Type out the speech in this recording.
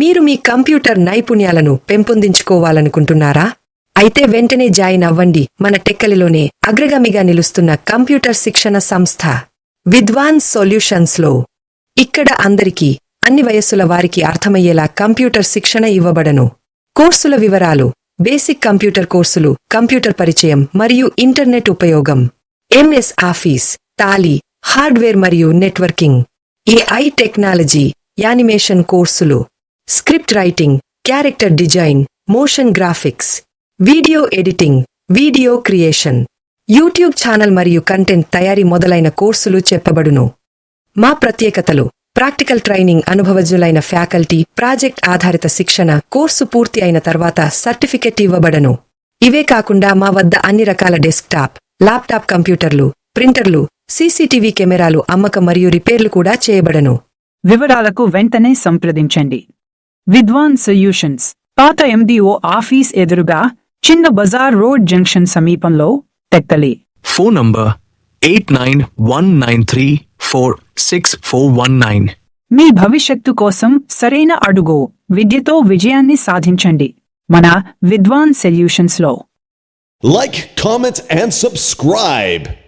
మీరు మీ కంప్యూటర్ నైపుణ్యాలను పెంపొందించుకోవాలనుకుంటున్నారా? అయితే వెంటనే జాయిన్ అవ్వండి. మన టెక్కలిలోనే అగ్రగామిగా నిలుస్తున్న కంప్యూటర్ శిక్షణ సంస్థ విద్వాన్ సొల్యూషన్స్లో. ఇక్కడ అందరికీ అన్ని వయస్సుల వారికి అర్థమయ్యేలా కంప్యూటర్ శిక్షణ ఇవ్వబడను. కోర్సుల వివరాలు బేసిక్ కంప్యూటర్ కోర్సులు కంప్యూటర్ పరిచయం మరియు ఇంటర్నెట్ ఉపయోగం. ఎంఎస్ ఆఫీస్ టాలీ హార్డ్వేర్ మరియు నెట్వర్కింగ్. ఏఐ టెక్నాలజీ యానిమేషన్ కోర్సులు. Script writing character design motion graphics video editing video creation. YouTube channel మరియు కంటెంట్ తయారీ మొదలైన కోర్సులు చెప్పబడును. మా ప్రత్యేకతలు ప్రాక్టికల్ ట్రైనింగ్ అనుభవజ్ఞులైన ఫ్యాకల్టీ ప్రాజెక్ట్ ఆధారిత శిక్షణ కోర్సు పూర్తి అయిన తర్వాత సర్టిఫికెట్ ఇవ్వబడను. ఇవే కాకుండా మా వద్ద అన్ని రకాల డెస్క్టాప్ ల్యాప్టాప్ కంప్యూటర్లు ప్రింటర్లు సీసీటీవీ కెమెరాలు అమ్మకం మరియు రిపేర్లు కూడా చేయబడను. వివరాలకు వెంటనే సంప్రదించండి. విద్వాన్ సొల్యూషన్స్ పాత ఎండిఓ ఆఫీస్ ఎదురుగా చిన్న బజార్ రోడ్ జంక్షన్ సమీపంలో టెక్కలి Phone number 8919346419. మీ భవిష్యత్తు కోసం సరైన అడుగు విద్యతో విజయాన్ని సాధించండి మన విద్వాన్ సొల్యూషన్స్లో Like, comment, and subscribe.